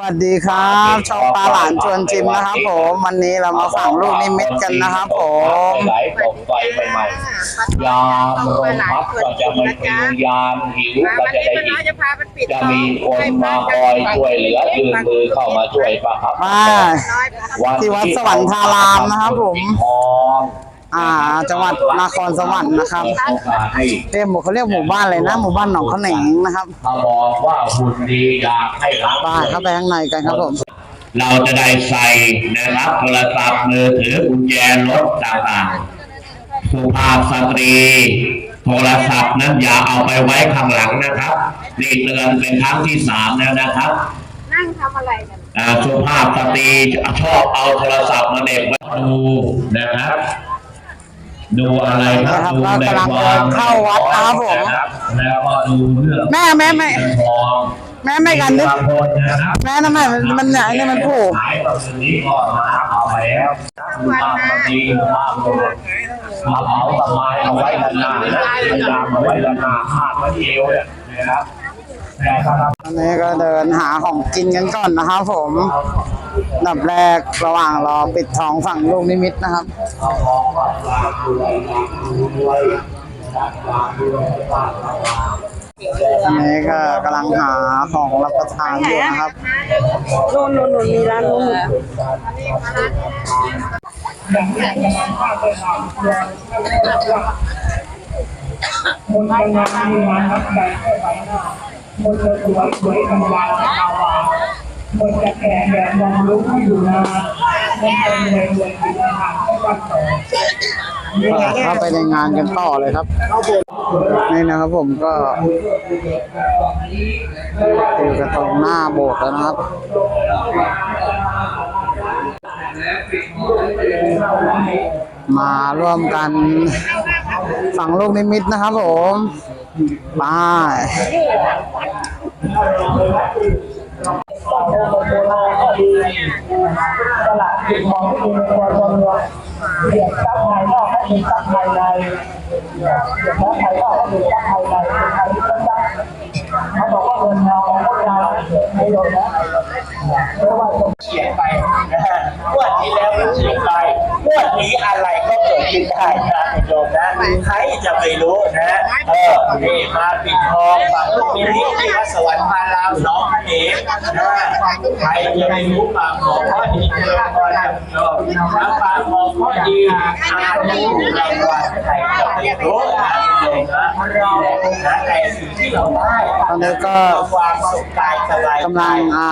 วัสดีครับช่องปลาหลานชวนชิมนะครับ ผมวันนี้เรามาสั่งลูกนิมิตกันนะครับผมไหลตกไฟใหม่ๆยามลมพัดก็จะไม่พยุงยามหิวก็วันจะนี้ได้มันอิ่น้อยมจะพาไปปิดจะมีคนมาคอยช่วยเหลือยืนมือเข้ามาช่วยป่ะครับมาที่วัดสวรรคารามนะครับผมท องอ่าจังหวัดนครสวรรค์นะครับเปิดโอกาสให้เรียกหมู่เขาเรียกหมู่บ้านเลยนะ หมู่บ้านหนองขะแหนงนะครับถ้ามองว่าหุ่นดีอยากให้รับไปเข้าไปข้างในกันครับผมเราจะได้ใส่นะครับโทรศัพท์มือถือกุญแจรถต่างๆสุภาพสตรีโทรศัพท์นั้นอย่าเอาไปไว้ข้างหลังนะครับนี่เตือนเป็นครั้งที่สามแล้วนะครับ นั่งทำอะไรกันอ่าสุภาพสตรีชอบเอาโทรศัพท์มาเด็บไว้ดูนะครับ ดูอะไรครับนะครับดูในเรากำลังความเข้าวัดนะครับผมนะครับแล้วก็ดูเรื่องแม่แม่แม่เงินทองแม่ไม่กันนึกบางคนนะครับแม่ทำไมมันมันเนี่ยนี่มันผูกขายตอนนี้ก็มาเอาไปแล้วดูภาพตอนนี้ภาพโดนเอาเอาสบายเอาไว้ด้านหน้านะพยายามเอาไว้ด้านหน้าพาดไว้ที่เอวเนี่ยนะครับแตอันนี้ก็เดินหาของกินกันก่อนนะครับผมอันดับแรกระหว่างรอปิดทองฝั่งลูกนิมิตนะครับเอามองว่าปลาดูแลดูด้วยนะครับปลาดูแลปลาอันนี้ก็กำลังหาของรับประทานอยู่นะครับโน่นโน่นโน่นมีร้านนู้นคนทำงานมีงานรับแรงให้ไปหน้า คนจะสวยสวยทำงานให้ตาวาคนจะแก่แก่มองลุกให้อยู่นานคนจะรวยรวยกินอาหารให้วันต่อเข้าไปในงานกันต่อเลยครับ นี่นะครับผมก็อยู่กันตรงหน้าโบสถ์แล้วนะครับมาร่วมกันฝังลูกนิมิตนะครับผมบาย ตลาดติดมองที่มีตัวตนเรือเดียดทรัพย์ภายนอกให้มีทรัพย์ภายในเดียดทรัพย์ภายนอกให้มีทรัพย์ภายในเป็นครที่ต้องได้เขาบอกว่าเงินทองพวกเราไม่โดนนะเพราะว่าเขียนไปนะฮะวดที่แล้วเขียนไปงวดนี้อะไร ก็เกิดขึ้นได้นะคุณโยมนะใครจะไปรู้นะเออนี่มาปิดทองฝั่งลูกนิมิตที่วัดสวรรค์พารามน้องพระเอกนะใครจะไปรู้ปากของพ่อดีเกินก่อนนะคุณโยมแล้วปากของพ่อดีอาจจะถูกรางวัลใครจะไปรู้นะคุณโยมนะนี่แหละนะแต่สิ่งที่เราได้ตอนนี้ก็ความสุขกายสบายใจกำลังอ่า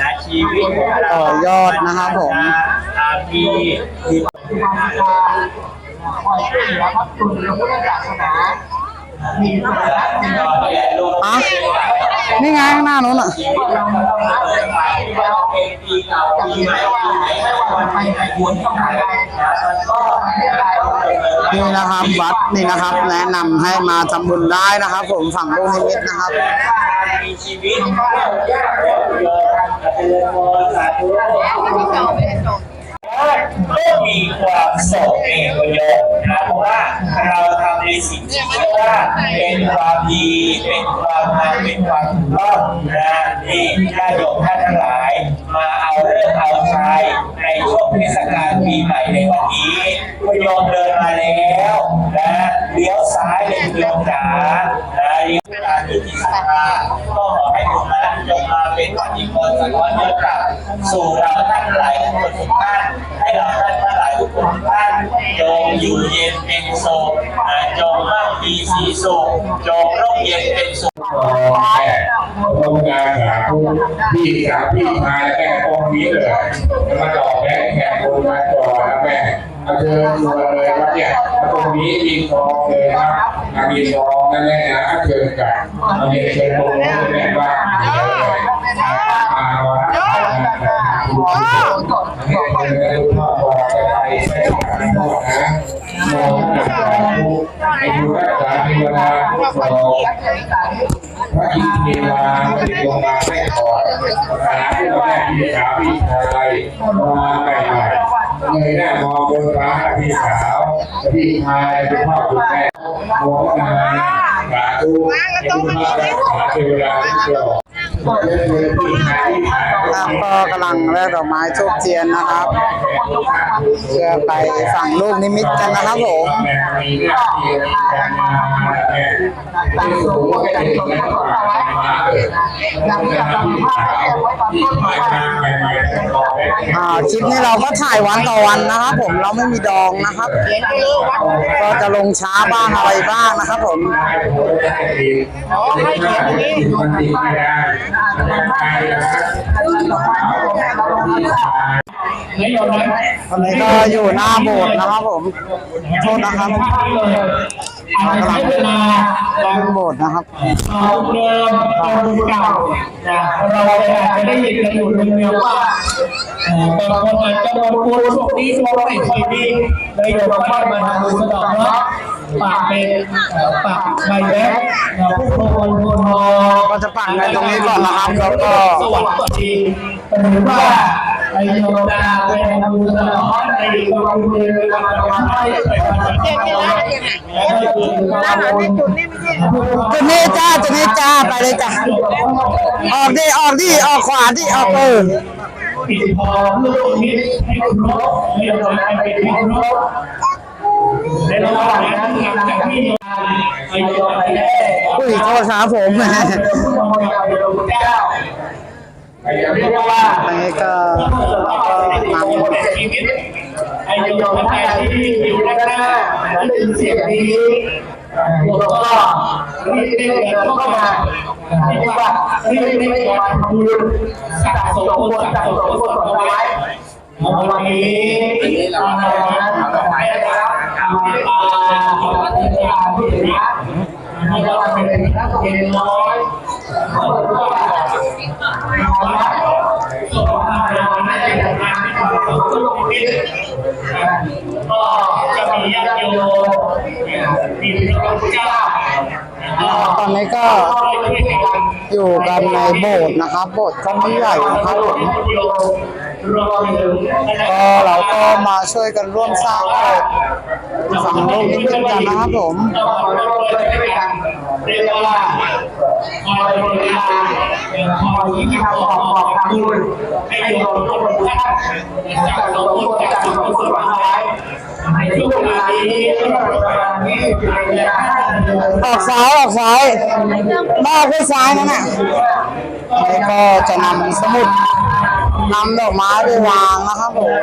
นะชีวิตของเราต่อยอดนะครับผมอาพีมีคอยช่วยเหลือพัฒน์คุณพระพุทธศาสนา มีสาระมีตอนนี้ลูกอะนี่ไงข้างหน้านู้นอะชีวิตเราเราเปิดไปแล้วเป็นปีเก่าปีใหม่ปีไหนไม่ว่าวันไปไหนควรต้องอะไรนะมันก็ไม่ได้ต้องเปิดเลยนี่นะครับวัดนี่นะครับ แนะนำให้มาทำบุญได้นะครับ ผมฝั่งลูกนิมิตนะครับ มีชีวิตยากแล้วเยอะเจริญพรสาธุ ก็มีความสุขเองประโยชนะเพราะว่าเราทำในสิ่งที่เรียกว่าเป็นความดีเป็นความงามเป็นความถูกต้องนะที่ญาติโยมท่านทั้งหลาย มาเอาเรื่องเอาใจในช่วง เทศกาลปีใหม่ในวันนี้คุณโยมเดินมาแล้วนะเลี้ยวซ้ายเลยคุณโยมจ๋านะเลี้ยวทางที่จิตศรัทธาก็ขอให้ทุกท่านจงมาเป็นปฏิบัติสักวันเดียวกับสู่เราท่านหลายทุกคนทุกท่านให้เราท่านทั้งหลายทุกคนทุกท่านจงอยู่เย็นเป็นสุขอ่าจงมั่งมีสีสุขจงร่มเย็นเป็นสุข องค์การสาธุพี่สาวพี่ชายแม่องค์นี้เลยมาดอกแม่แขกคนมาจอนะแม่เอาเชิญชวนเลยครับเนี่ยตรงนี้มีทองเลยครับมีทองนั่นแหละนะเชิญกันเอาเรียนเชิญตรงนี้แม่ ดาทุกคนพระอินทร์เทวาที่ลงมาให้ก่อนหาที่แม่พี่สาวพี่ชายมาใหม่ใหม่เลยหน้ามองบนฟ้าพี่สาวพี่ชายคุณพ่อคุณแม่มองนาสาธุให้คุณพระรักษาเทวดาทุกคนครับ ก็กำลังแลกดอกไม้ทูบเทียนนะครับ เพื่อไปฝั่งลูกนิมิตกันนะครับผมอ่าคลิปนี้เราก็ถ่ายวันต่อวันนะครับผมเราไม่มีดองนะครับ ก็จะลงช้าบ้างอะไรบ้างนะครับผมไม่ยนอมนะตอนนี้ก็อยู่หน้าโบสถ์นะครับผมโทษนะครับอาจจะใช้เวลาหน้าโบสถ์นะครับเอาเดิมเอาเก่านะเราอาจจะได้ยินกันอยู่เนืองว่าบางคนอาจจะโดนปูนช่วงนี้ช่วงไม่ค่อยดีเลยโยมค่อยมาทำบุญสะดอกเนาะ ปากเป็นเอ่อปากใบแบ๊กนะผู้โคนโคนทองก็จะปั่นในตรงนี้ก่อนนะครับแล้วก็ สวัสดิ์ก็ดีหรือว่าไอโยดาไปทำบุญสะดอกในกองทุนในวันละวันให้ไปวันละวันแล้วก็คือกาจุดนี้ไม่ใช่จุดนี้จ้าจุดนี้จ้าไปเลยจ้าออกดิออกดิออกขวาดิออกเออปิดทองลูกนิดให้ครบให้เราได้ไปครบ ในระหว่างนั้นหลังจากที่ไปยอมไปได้อุ้ยโทษครับผมผู้ทำงาไงเรียกว่าอันนี้ก็นำหมชีวิตไอ้โยมท่านที่อยู่ด้านหน้านั้นได้ยินเสียงนี้โยมก็รีบเดินเข้ามาเรียกว่ารีบรีบมาทำบุญสะสมบุญสะสมบุญเอาไว้ วันนี้เราทำหมายนะครับทำให้ตาทำให้ตาที่เห็นนะให้เราเป็นนักเรียนน้อยเพราะว่าเราสอนเราไม่ได้ทำงานที่เราต้องคิดก็จะมีญาติโยมมีพระพุทธเจ้าตอนนี้ก็อยู่กันในโบสถ์นะครับ โบสถ์ก็ไม่ใหญ่นะครับผม ก็เราก็มาช่วยกันร่วมสร้างโบสถ์ฝั่งลูกนิมิตกันนะครับผมเรียกว่าคอยบริการคอยที่ทำบอกบอกทำบุญให้โยมทุกคนท่านจากสมบูรณ์จากสมบูรณ์ไว้ในช่วงเวลานี้ช่วงเวลานี้เป็นเวลาห้าเดือนออกซ้ายออกซ้ายบ้าขึ้นซ้ายนั่นน่ะนี่ก็จะนำสมุด นำดอกไม้ไปวางนะครับผม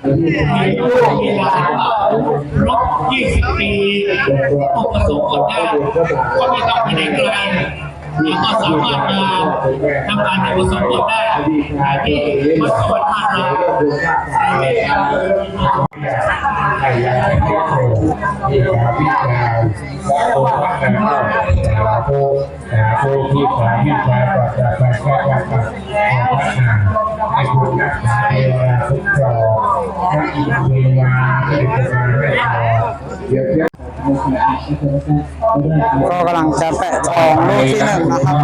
เป็นกับรียนมาวันที่โยมทำบุญแล้วแล้วก็สบายใจแล้วก็สบายใจกลับไปบ้านก็มาหลับด้วยความสบายใจยิ่งดูแล้วก็ยิ่งปอายุเวลาลบ20ปีผู้ประสบผลได้ก็ไม่ต้องไปไหนไกลแล้วก็สามารถมาทำการในประสบผลได้ที่วัดสวรรค์มารามในเวลาใครอยากให้ครอบครัวที่ขาพิการและตัวพัฒนาหาผู้หาผู้ที่ขาพิการก่อนจะไปก็จะไปพัฒนาให้คุณนักษาเวลาทุกครองาอี ก็กำลังจะแปะทองลูกที่หนึ่งนะครับ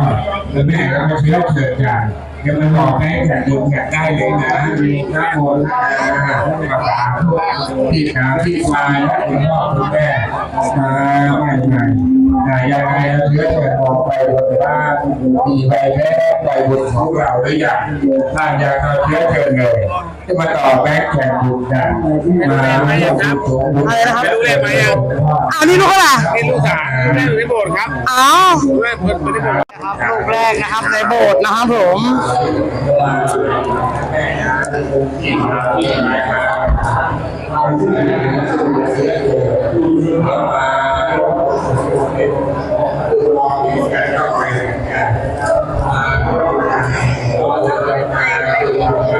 แล้วแม่ก็มาเชื่อเกิดกันยังไม่บอกให้แขกดูแขกได้เลยนะมีหน้าโมนะภาษาพวกที่ขาที่ควายคุณพ่อคุณแม่มาใหม่ใหม่อ่ายังไงเราเลือเกิดมองไปบนบ้านมีใบแม่ใบบุญของเราหรือยังถ้ายังเราเลือเกินเลย จะมาต่อแบงค์แข่งบุญกันมาไม่ต้องบุญสูงบุญอะไรนะครับรู้เลยไหมอะอ้าวนี่ลูกอะไรนี่ลูกสาวได้อยู่ในโบสถ์ครับอ้าวแม่เพิ่นไม่ได้บอกครับลูกแรกนะครับในโบสถ์นะครับผมข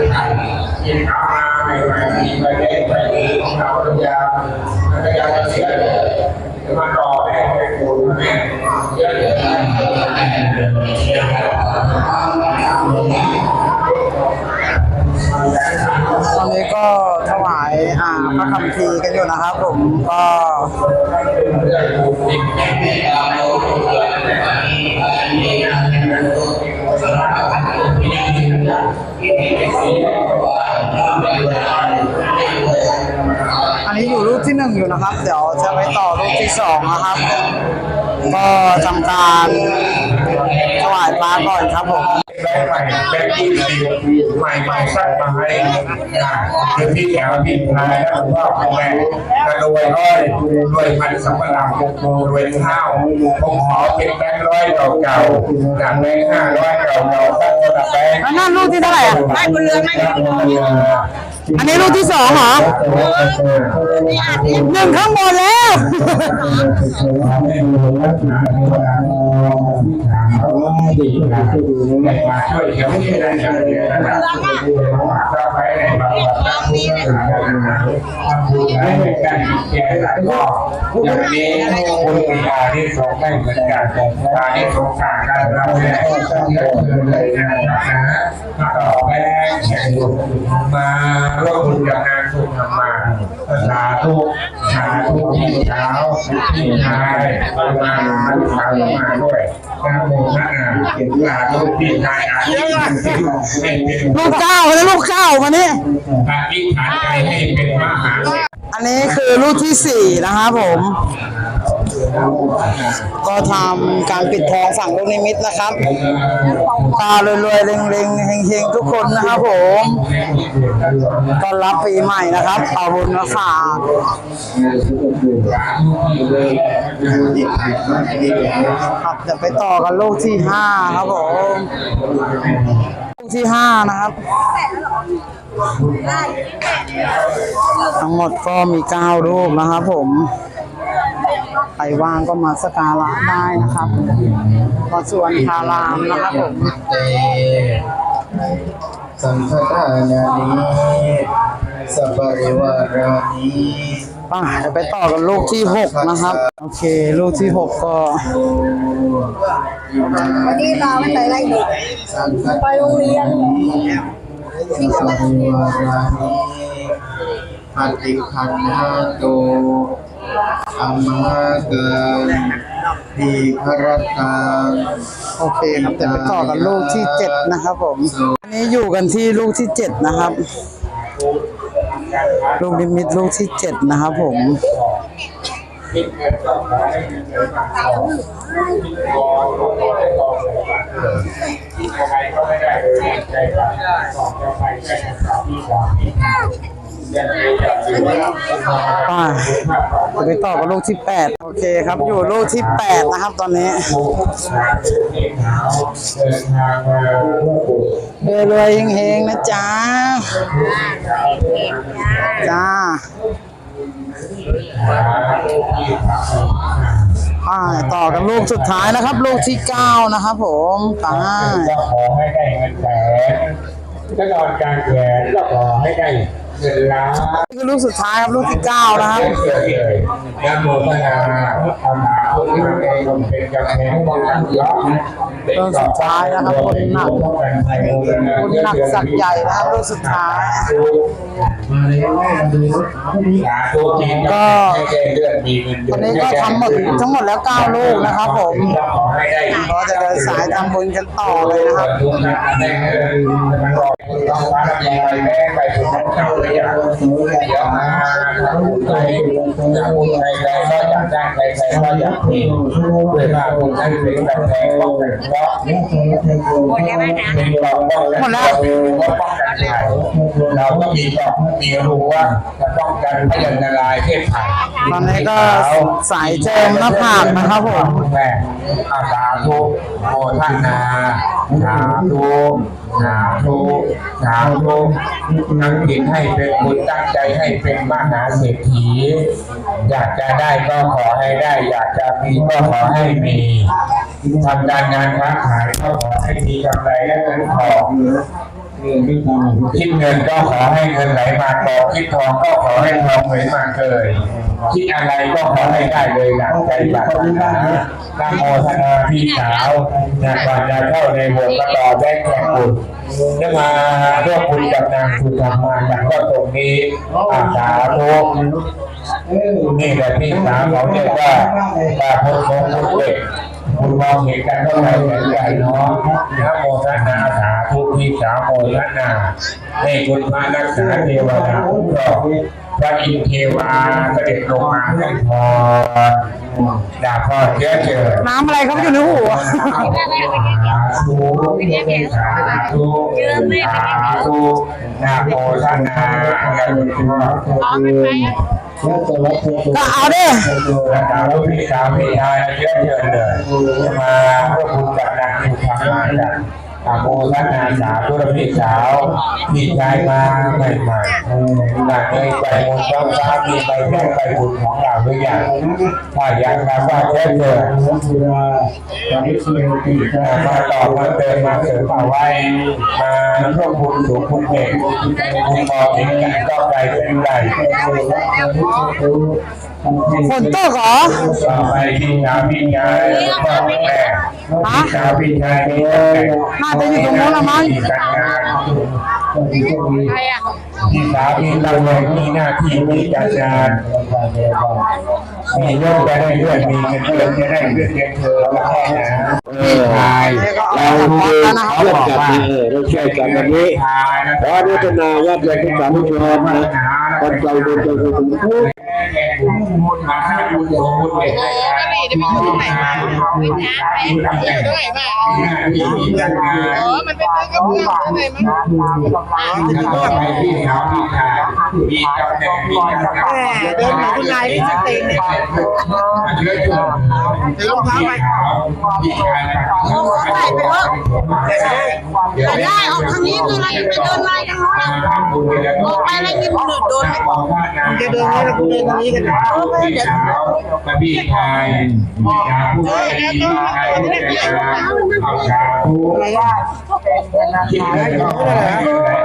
วมกันที่ไทยยินเข้ามาในวันนี้ประเทศไทยของเราพยายามพยายามจะเสียเลยมาต่อแม่ให้คุณแม่เยอะเลยตอนนี้ก็ถวายอ่าพระคำพีกันอยู่นะครับผมก็ อันนี้อยู่รูปที่หนึ่งอยู่นะครับ เดี๋ยวจะไปต่อรูปที่สองนะครับ ก็ทำการถวายพระก่อนครับผม แบงค์ใหม่แบงค์ยี่สิบใหม่ใหม่สร้างมาให้นะคือพี่แถวพี่พายแล้วผมว่าพ่อแม่กระรวยร้อยรวยพันสำปะหลังรวยข้าวผมขอเป็นแบงค์ร้อยเก่าๆจากแบงค์ห้าร้อยเก่าๆตั้งระดับแบงค์แล้วนั่นรูปที่เท่าไหร่อะไม่บนเรือไม่บนเรืออันนี้รูปที่สองเหรอหนึ่งข้างบนแล้ว ดีนะในมาช่วยเขาไม่ได้อย่างเดียนะครับถ้าไปในบางวันนี้นะครับให้การแก้ไขก็อย่างนี้คุณมีอาที่สองไม่เหมือนกันอาที่สองต่างกันเราเนี่ยก็เลยนะครับนะต่อแม่แข่งมาร่วมบุญกับนาง สุธรรมาสาธุสาธุที่เช้าที่ชายมาลูกสาวมาด้วยนะโมนะเขียนสาธุที่ชายอาธิษฐานให้เป็นลูกเก้าแล้วลูกเก้ามาเนี่ยอธิษฐานใจให้เป็นมหาอันนี้คือลูกที่สี่นะครับผม ก็ทำการปิดทองฝั่งลูกนิมิตนะครับตารวยๆเล็งๆเฮงๆทุกคนนะครับผมต้อนรับปีใหม่นะครับเอาบุญมาฝากครับจะไปต่อกันลูกที่ห้าครับผมลูกที่ห้านะครับทั้งหมดก็มีเก้ารูปนะครับผม ใครว่างก็มาสกการะได้นะครับก็ส่วนคารามนะครับผมเตสังฆทานานิสัพพะริวารานิป่ะจะไปต่อกันลูกที่หกนะครับ โอเค ลูกที่หกก็วันนี้เราไม่ไปไล่เด็กสังฆไปโรงเรียนสัพพะริวารานิปฏิคันหาโต ธรรมะเกินทีพระตังโอเคครับจะไปต่อกันลูกที่เจ็ดนะครับผมอันนี้อยู่กันที่ลูกที่เจ็ดนะครับ ลูกนิมิตลูกที่เจ็ดนะครับผมเป่าไปต่อกับลูกที่แปดโอเคครับ อยู่ลูกที่แปดนะครับตอนนี้เรื่อยๆเฮงๆนะจ๊ะ จ้าไปต่อกันลูกสุดท้ายนะครับ ลูกที่เก้านะครับผมตาขอให้ได้เงินแสนก็นอนกลางแขนก็ขอให้ได้ คือลูกสุดท้ายครับลูกที่เก้านะครับยนะโมตัสสะธรรมะที่เป็นกำแพงป้องอันย้อ นลูกสุดท้ายนะครับคนหนักคุณหนักสักใหญ่นะครับลูกสุดท้ายตัวจริงก็ให้แก้เลืองินเดืวันนี้ก็ทำหมดทั้งหมดแล้วเก้าลูกนะครับผมขอให้ได้ก็จะเดินสายทำบุญกันต่อเลยนะครับทุกท่านได้เงินมันต้องฟ้ามีอะไรแม่ไปถึงเจ้าเลยอย่างเดี๋ยวมาทำบุญไปทำบุญไปใครก็อยากได้ใครใครก็อยากมีด้วยว่าคุณท่านเป็นกำแพงป้องกันเพราะเป็นเราป้องกันเราป้องกันภัยเราก็มีบอกมีรู้ว่าจะป้องกันพยันตรายเทพไทยตอนนี้ก็สายเจิมหน้าผากนะครับผมแม่อาสาธุโมทนา สาธุสาธุสาธุนังจิตให้เป็นบุญตั้งใจให้เป็นมหาเศรษฐี อยากจะได้ก็ขอให้ได้ อยากจะมีก็ขอให้มีทำการงานค้าขายก็ขอให้มีกำไรและเงินทอง คิดเงินก็ขอให้เงินไหลมาต่อคิดทองก็ขอให้ทองไหลมาเกิดคิดอะไรก็ขอให้ได้เลยหลังใจปรารถนาตั้งโมทนาพี่สาวนะก่อนจะเข้าในบทก็ต่อแจ้งแขกบุญจะมาร่วมบุญกับนางสุธรรมาจากก็ตรงนี้อาสาธุนี่แหละพี่สาวเขาเรียกว่าตาพุทธมงคลเด็กคุณมองเห็นกันเท่าไหร่แสนใหญ่เนาะนะโมทนาสาธุ พี่สาวโมทนาให้คุณพระรักษาเทวดาคุ้มครองพระอินเทวาเสด็จลงมาให้พรดาพ่อเชื้อเชิญน้ำอะไรครับอยู่ในหูอะสาธุสาธุสาธุนะโมทนาอย่าลืมว่าก็เอาดิแล้วสาวพี่สาวพี่ชายเชื้อเชิญเลยจะมาร่วมบุญกับนางสุภามาจา กอาโมทนาสาธุพี่สาวพี่ชายมาใหม่ๆนางเคยไปมนต์ต้องฟ้ามีใบแจ้งใบบุญของเราหรือยังถ้ายังมาว่าเชื้อเชิญมาต่อมาเติมมาเสริมมาไว้ มาร่วมบุญสูงคุณเอกคุณมอเห็นกันก็ไกลเป็นไกลฝนตกเหรอต่อไปพี่สาพี่ชายพ่อแม่พี่สาพี่ชายพี่น่าจะอยู่ตรงนู้นละมั้งพี่สาวพี่ตำแหน่งมีหน้าที่มีการงานมีโยกจะได้เลื่อนมีเงินเดือนจะได้เลื่อนเงินเธอแล้วแค่นะพี่ชายเราดูเพื่อนกันเราช่วยกันแบบนี้ขออนุโมทนาญาติโยมทุกท่านทุกคนนะคนใจบุญใจบุญทุกบุญ มาให้บุญโยบุญเลยก็เลยจะมีที่ไหนมาด้วยมาที่มีการงานอ๋อมันเป็นเรื่องกับเพื่อนเลยมั้งแล้วก็ไปที่สาวที่ชายมีตำแหน่งมีการงานเดินหนีคุณนายที่สติงเชื่อชมถือรองเท้าไปพี่ชายถ่ายไปว่าแต่ได้ออกทางนี้คืออะไรไปเดินไล่กันนู้นอะออกไปอะไรเงี้ยมันโดนจะเดินให้เราเดินตรงนี้กันพี่สาวกับพี่ชายพี่สาวผู้ชายพี่ชายผู้ชายเอาสาวอะไรอะคิดเลย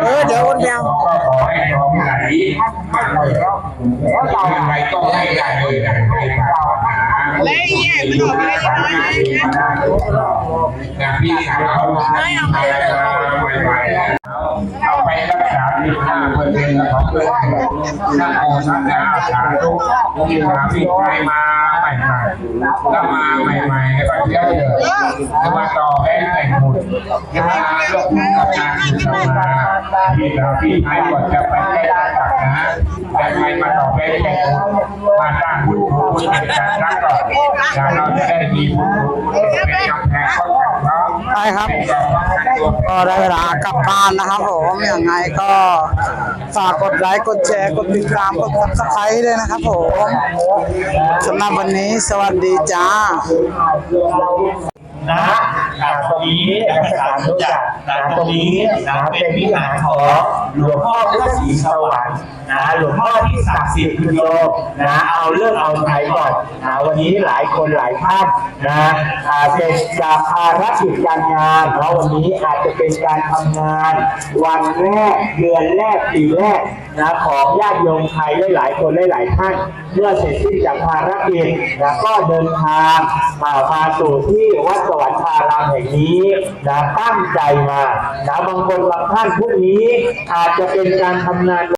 เออเดี๋ยวคนเดียวก็ขอให้น้องไหลมากเลยอะไรก็ให้ได้เลยนะให้ปากหาแล้วเนี่ยมันออกมาได้ยังไงนะพี่สาวไม่เอาไปใหม่ๆ เอาไปรักษาที่ห้าเปอร์เซ็นต์ของเพื่อนนั่งโอสัญญาสาธุที่มาพี่ไปมาใหม่ๆก็มาใหม่ๆก็เยอะเลยจะมาต่อให้แต่งหมุดมาลงกับงานทำมาพี่เราพี่ไอ้ก่อนจะไปแก้ตักนะแต่ไปมาต่อไปแต่งหมุดมาสร้างบุญบุญเป็นการรักก่อนเราจะได้มีบุญเป็นกำแพงป้อง ไปครับ ก็ได้เวลากลับบ้านนะครับผมยังไงก็ฝากกดไลค์กดแชร์กดติดตามกดซับสไครต์ด้วยนะครับผมสำหรับวันนี้สวัสดีจ้านะอ่าตรงนี้นะครับรู้จักนะตรงนี้นะเป็นวิหารของ หลวงพ่อพระศรีสวรรค์นะหลวงพ่อที่ศักดิ์สิทธิ์คุณโยมนะเอาเรื่องเอาใจก่อนนะวันนี้หลายคนหลายท่านนะอาจจะจากภารกิจการงานเพราะวันนี้อาจจะเป็นการทำงาน วันแรกเดือนแรกปีแรกนะของญาติโยมไทยหลายคนหลายท่านเมื่อเสร็จสิ้นจากภารกิจนะก็เดินทางมามาสู่ที่วัดสวรรค์ารามแห่งนี้นะตั้งใจมานะบางคนบางท่านพวกนี้อาจจะเป็นการทำงาน